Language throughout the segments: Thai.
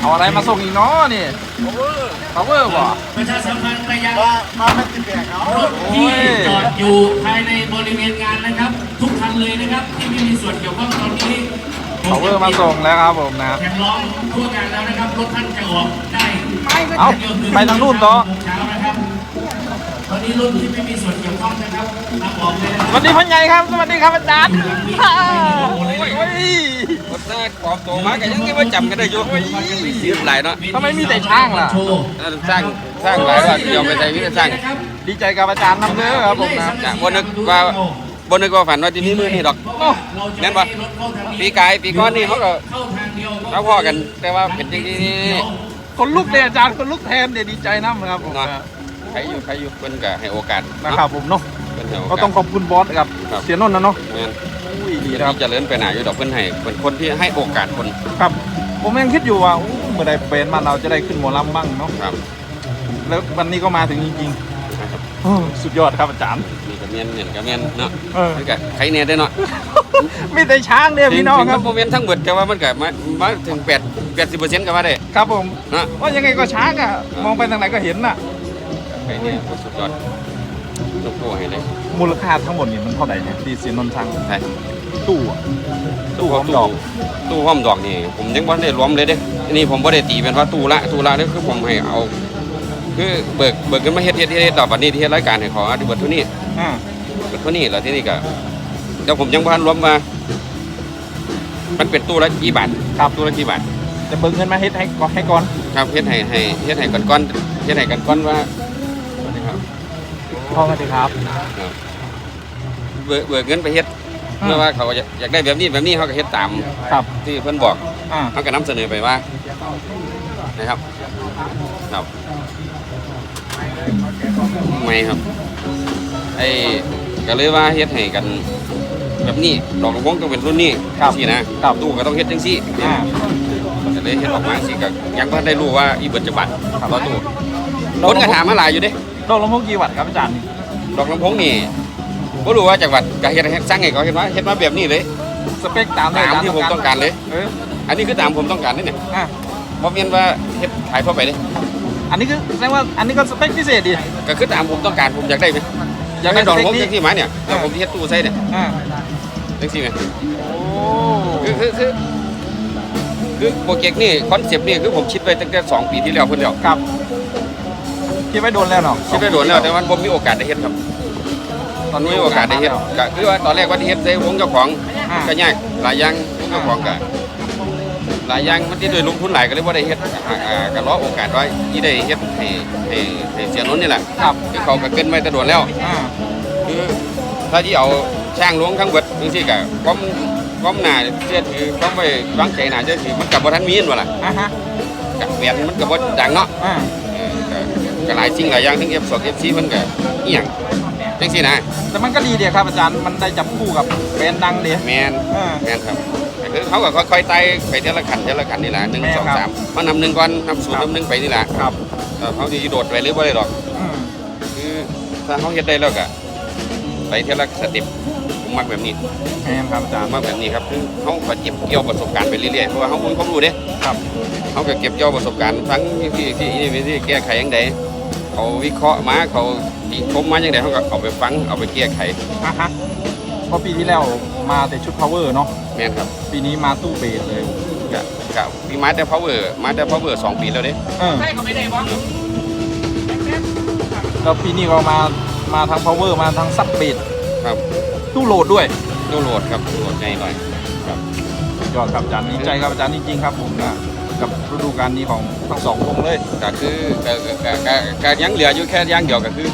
เอาอะไรมาส่งอีกเนาะนี่ power บ่ประชาสัมพันธ์ไปยังว่ามาเป็นสิบแปดเนาะรถที่จอดอยู่ภายในบริเวณงานนะครับ ทุกคันเลยนะครับที่ไม่มีส่วนเกี่ยวข้องตอนนี้ power มาส่งแล้วครับผมนะครับ แข่งร้องทั่วงานแล้วนะครับรถท่านจะออกได้เอาไปทางนู่นต่อโมงเช้านะครับ ตอนนี้รถที่ไม่มีส่วนเกี่ยวข้องนะครับมาออกเลยนะสควัรับสดีพ่อใหญ่ครับ สวัสดีครับอาจารย์ฮ่าโอ้ยโอ้ยคนหน้าปลอมตัวมาก็ยังคิดว่าจำกันได้อยู่ยืดหลายเนาะทำไมมีแต่ช่างล่ะ โชว์สร้างสร้างหลายว่าเดียวไปใจวิทยาสร้างดีใจกับอาจารย์นำเด้อครับผมนะนะบนนึกว่าบนนึกว่าฝันว่าที่นี่มือนี่ดอกโอ้แม่นปะปีกายปีก้อนนี่เขาก็เข้าทางเดียวเขาพ่อกันแต่ว่าเป็นจริงที่นี่คนลุกเลยอาจารย์คนลุกแทนเดี๋ยวดีใจนะครับผมเนาะนะ ใครอยู่ใครอยู่เพิ่นก็ให้โอกาสนะครับผมเนาะเพิ่นให้โอก็กาสต้องขอบคุณบอสกับครับ เสียนนท์นะเนาะแม่นอุ้ยดีนะครับที่เจริญไปหนาอยู่ดอกเพิ่นให้เป็นคนที่ให้โอกาสคนครับผมยังคิดอยู่ว่าอู้เมื่อใดเป็นมาเราจะได้ขึ้นหมอลำบ้างเนาะครับแล้ววันนี้ก็มาถึงจริงนะครับๆโอ้สุดยอดครับอาจารย์นี่ก็เมียนเนี่ยก็เมียนเนาะเออมันก็ใครเนี่ยได้เนาะมีแต่ช้างเนี่ยพี่น้องครับ ถึโมเมนต์ทั้งหมดแต่ว่ามันก็มามาถึง8 80%ก็ว่าได้ ครับผมเนาะว่ายังไงก็ช้างอะมองไปทางไหนก็เห็นน่ะ ใครเนี่ยสุดยอดลูกโป่ให้เลยมูลค่าทั้งหมดนี่มันเท่าไหร่เนี่ยที่เสียนนท์สร้างใช่ตู้อะตู้หอมดอกตู้ห้อมดอกนี่ ผมยังบ่ได้รวมเลยเด้อันนี้ผมบ่ได้ตีเป็นว่าตู้ละตู้ละนี่คือผมให้เอา คือเบิกเบิกกันมาเฮ็ดเฮ็ดเฮ็ดเฮ็ดต่อบัดนี้ที่เฮ็ดรายการให้ขออธิบดีเท่านี้อ่าเบิดเท่านี้แล้วที่นี่ก็เดี๋ยวผมยังบ่ทันรวมมา มันเป็นตู้ละกี่บาทครับตู้ละกี่บาทจะเบิกเงินมาเฮ็ดให้ก่อนให้ก่อนครับเฮ็ดให้ให้เฮ็ดให้กันก่อนเฮ็ดให้กันก่อนว่าสวัสดีครับ พ่อสวัสดีครับครับ เบิกเบิกเงินไปเฮ็ดเมื่อว่าเขาอยากอยากได้แบบนี้แบบนี้เขาก็เฮ็ดตามครับที่เพิ่นบอกอ่า เขาก็นำเสนอไปว่านะครับครับไม่ครับไอ้ก็เลยว่าเฮ็ดให้กันแบบนี้ดอกกระวงต้องเป็นรุ่นนี้สินะครับตู้ก็ต้องเฮ็ดจังซี่อ่า ก็เลยเฮ็ดออกมาสิก็ยังบ่ได้รู้ว่าอีเบิดจะบัตรครับรอตู้คนก็ถามมาหลายอยู่เด้ ดอกลำโพงกี่วัตต์ครับอาจารย์ดอกลำโพงนี่บ่รู้ว่าจังหวัดก็เฮ็ดให้สร้างให้เขาเฮ็ดมาเฮ็ดมาแบบนี้เลย สเปคตามตามที่ผมต้องการเลย เอออันนี้คือตามผมต้องการนี่เนี่ยอะบ่แม่นว่าเฮ็ดขายทั่วไปเด้อันนี้คือแสดงว่าอันนี้ก็สเปคพิเศษดิก็คือตามผมต้องการผมอยากได้ไหมอยากได้ดอกลำโพงจังซี่มาเนี่ยแล้วผมสิเฮ็ดตู้ใส่เนี่ยอ่าจังซี่ไหมโอ้คือคือคือคือโปรเจกต์นี่คอนเซปต์นี่คือผมคิดไว้ตั้งแต่2ปีที่แล้วเพิ่นแล้วครับ คิดไว้โดนแล้วเนาะคิดไว้โดนแล้วแต่ว่าผมมีโอกาสได้เฮ็ดครับ ตอนนี้มีโอกาสได้เฮ็ดก็คือว่าตอนแรกว่าที่เฮ็ดใส่วงเจ้าของอ่าก็ยากหลายอย่างวงเจ้าของก็หลายอย่างมันที่โดยลงทุนหลายก็เลยบ่ได้เฮ็ดอ่าอ่าก็รอโอกาสว่าที่ได้เฮ็ดให้ให้ให้เสียนนท์นี่แหละครับคือเขาก็เกินไว้แต่โดนแล้วอ่าคือถ้าที่เอาช่างลงทั้งเบิดจังซี่ก็ความความน่าเชื่อถือความไว้วางใจน่าเชื่อถือมันก็บ่ทันมีนั่นว่าล่ะอ่าฮะก็แหวนมันก็บ่ดังเนาะอ่าเออ ก็ก็หลายสิ่งหลายอย่างทั้ง F2 FC มันก็อีหยังจังซี่นะแต่มันก็ดีเดียครับอาจารย์มันได้จับคู่กับแบรนด์ดังเดียแมนอ่า แมนครับแต่คือเขาก็ค่อยๆไต่ไปเทละขันเทละขันนี่แหละหนึ่งแม่นสองครับ สามมานำหนึ่งก่อนนำศูนย์ครับนำหนึ่งไปนี่แหละครับแต่เขาจะโดดไปหรือไม่ได้หรอก อืมคือถ้าเขาเฮ็ดได้แล้วก็ไปเทละสเต็ปผ มมักแบบนี้แม่นครับอาจาผรมย์มักแบบนี้ครับคือเขาก็เก็บเกี่ยวประสบการณ์ไปเรื่อยๆเพราะว่าเขามีความรู้เด้ครับเขาก็เก็บเกี่ยวประสบการณ์ทั้งที่ที่ที่ที่ที่แก้ไขยังไงเขาวิเคราะห์มาเขาติชมมาอย่างไรเขาก็เอาไปฟังเอาไปแก้ไขอะฮะเพราะปีที่แล้วมาแต่ชุด power เนาะแม่นครับปีนี้มาตู้เบสเลยก็ก็มีมาแต่ power มาแต่ power สองปีแล้วเด้เออแล้วปีนี้ก็มามาทาง power มาทางซับเบสครับ ตู้โหลดด้วยตู้โหลดครับตู้โหลดใหญ่หน่อยยอดครับอาจารย์ดีใจครับอาจารย์จริงๆครับผมนะกับฤดูกาลนี้ของทั้งสองวงเลยก็คือก็ก็ก็ก็ก็ยังเหลืออยู่แค่อย่างเดียวก็คือ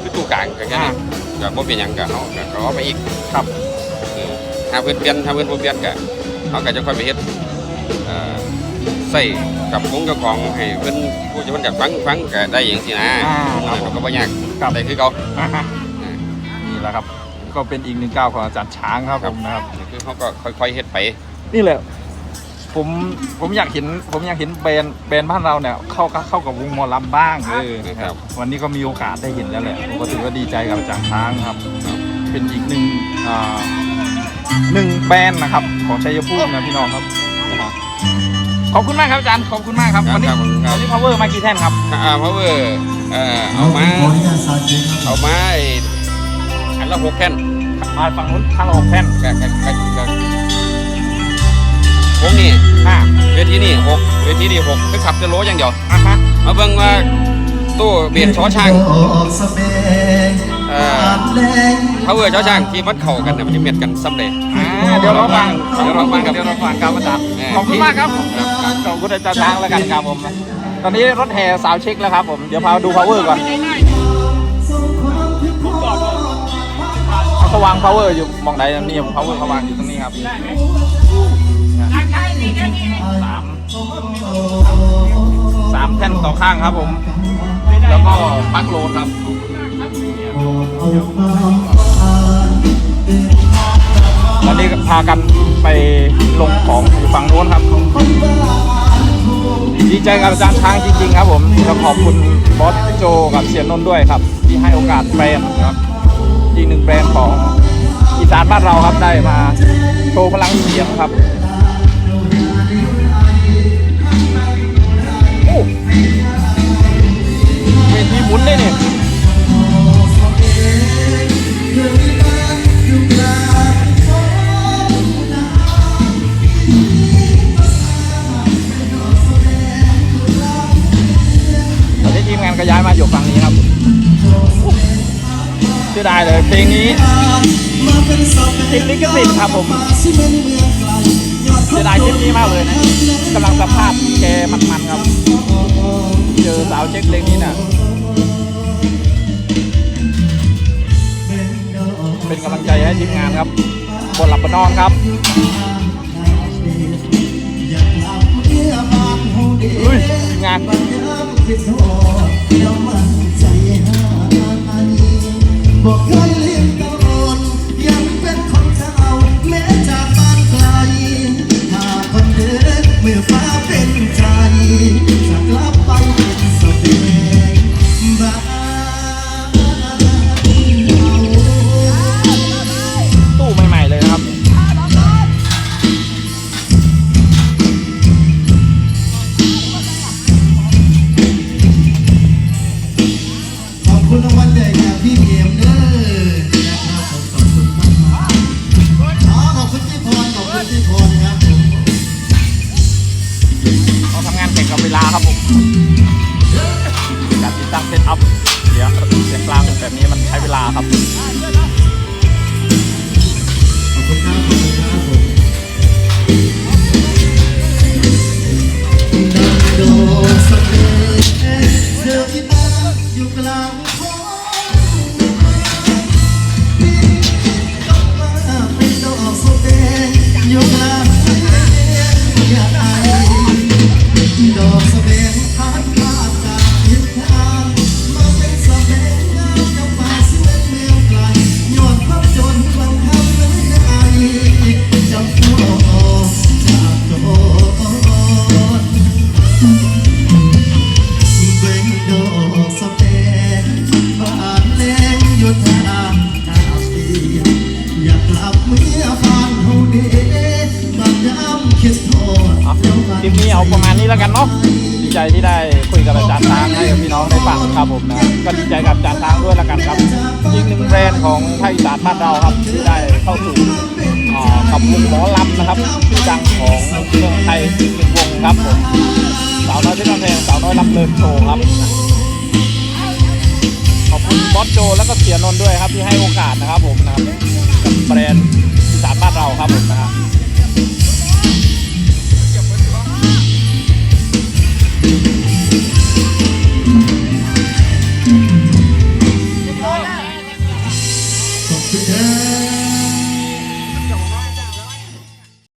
คือตู้กลางก็แค่นี้ก็บ่เป็นหยังก็เฮาก็ก็เอาไปอีกครับเออถ้าเพิ่นเปลี่ยนถ้าเพิ่นบ่เปลี่ยนก็เฮาก็จะค่อยไปเฮ็ดเอ่อใส่กับวงเจ้าของให้เพิ่นผู้ที่เพิ่นอยากฟังฟังก็ได้อย่างซี่นะอ่าเราก็บ่ยากครับ ได้คือเก่าอะฮะนี่แหละครับ ก็เป็นอีกหนึ่งก้าวของอาจารย์ช้างครับผมนะครับ คือเฮาก็ค่อยๆเฮ็ดไป นี่แหละ ผมผมอยากเห็นผมอยากเห็นแบรนด์แบรนด์บ้านเราเนี่ยเข้าเข้ากับวงหมอลำบ้างเออนะครับ วันนี้ก็มีโอกาสได้เห็นแล้วแหละผมก็ถือว่าดีใจกับอาจารย์ช้างครับ เป็นอีกหนึ่งอ่าหนึ่งแบรนด์นะครับ ของชัยภูมินะพี่น้องครับนะครับขอบคุณมากครับอาจารย์ขอบคุณมากครับครับวันนี้ครับผมครับวันนี้ power มากี่แท่นครับอ่าเพราะว่าเอ่อเอามาเอามาไอ้อั นละหกแท่นอ่าฝั่งนู้นข้างละหกแท่นกะกะกะกะวงนี้อ่าเวทีนี่หกเวทีนี่หกคือขับจะโลอย่างเดียวอะฮะมาเบิ่งว่าตู้เบียดชอช่างเอ่อพาวเวอร์ชอช่างที่มันเข้ากันเนี่ยมันจะเมียดกันซ้ำเลยอ่าเดี๋ยวเราฟังเดี๋ยวเราฟังครับเดี๋ยวเราฟังครับอาจารย์เออขอบคุณมากครับขอบคุณอาจารย์ช้างแล้วกันครับผม ตอนนี้รถแห่สาวเช็คแล้วครับผมเดี๋ยวพาดู power ก่อน เขาวาง power อยู่มองไหนนี่ power เขาวางอยู่ตรงนี้ครับสามสามแท่นต่อข้างครับผม แล้วก็ปลั๊กโหลดครับตอนนี้พากันไปลงของอยู่ฝั่งโน้นครับ ดีใจกับอาจารย์ช้างจริง ๆ ครับผมแล้วขอบคุณบอสโจกับเสียนนท์ด้วยครับ ที่ให้โอกาสแบรนครับ อีกหนึ่งแบรนด์ของอีสานบ้านเราครับได้มาโชว์พลังเสียงครับโอ้เวทีหมุนเลยเนี่ย เสียดายเลยเพลงนี้ติดลิขสิทธิ์ครับผมเสียดายคลิปนี้มากเลยนะกำลังสภาพแกมันๆครับ เจอสาวเช็คเพลงนี้น่ะเป็นกำลังใจให้ทีมงานครับบนหลับบนนอนครับทีมงาน แบบนี้มันใช้เวลาครับดอกสเปนอยู่กลางทะเลอยากไอดอกสเปนพัดมา ก็ดีใจกับจารย์ช้างด้วยแล้วกันครับอีกหนึ่งแบรนด์ของภาคอีสานบ้านเราครับที่ได้เข้าสู่กับวงหมอลำนะครับชื่อดังของเมืองไทยอีกหนึ่งวงครับผมสาวน้อยที่กำแพงสาวน้อยลำเลินโชว์ครับขอบคุณบอสโจแล้วก็เสียนนท์ด้วยครับที่ให้โอกาสนะครับผมนะครับกับแบรนด์อีสานบ้านเราครับผม